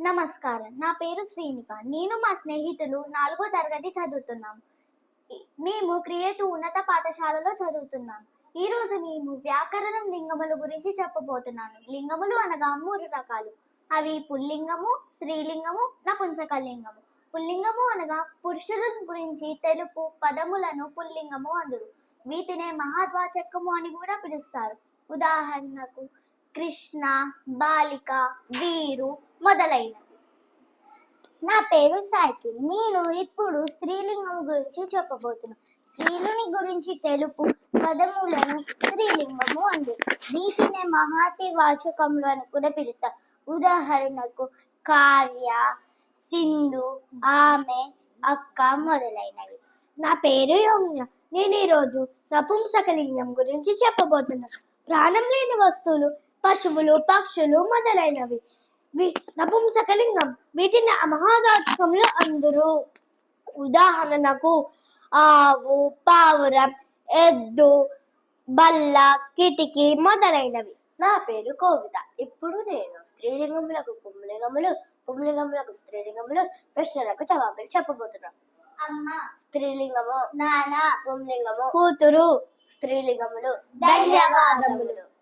నమస్కారం. నా పేరు శ్రీనిక. నేను మా స్నేహితులు నాలుగో తరగతి చదువుతున్నాం. మేము క్రియేటివ్ ఉన్నత పాఠశాలలో చదువుతున్నాం. ఈరోజు మేము వ్యాకరణం లింగముల గురించి చెప్పబోతున్నాను. లింగములు అనగా మూడు రకాలు. అవి పుల్లింగము స్త్రీలింగము నపుంసకలింగము. పుల్లింగము అనగా పురుషుల గురించి తెలుపు పదములను పుల్లింగము అందురు. వీటినే మహాద్వాచకము అని కూడా పిలుస్తారు. ఉదాహరణకు కృష్ణ బాలిక వీరు మొదలైనవి. నా పేరు సాయికి. నేను ఇప్పుడు స్త్రీలింగం గురించి చెప్పబోతున్నాను స్త్రీలుని గురించి తెలుపు పదములను స్త్రీలింగము అంది. వీటినే మహాతి వాచకములు అని కూడా పిలుస్తారు. ఉదాహరణకు కావ్య సింధు ఆమె అక్క మొదలైనవి. నా పేరు యోమ్య. నేను ఈరోజు నపుంసకలింగం గురించి చెప్పబోతున్నాను ప్రాణం లేని వస్తువులు పశువులు పక్షులు మొదలైనవి. నపుంసకలింగం వీటిని మహాదాచకంలో అందరు. ఉదాహరణకు ఆవు పావురం ఎద్దు బల్ల కిటికీ మొదలైనవి. నా పేరు కోవిత. ఇప్పుడు నేను స్త్రీలింగములకు పుంలింగములు పుంలింగములకు స్త్రీలింగములు ప్రశ్నలకు జవాబులు చెప్పబోతున్నాను అమ్మ. స్త్రీలింగము. నాన్న. పుంలింగము. కూతురు. స్త్రీలింగములు. ధన్యవాదములు.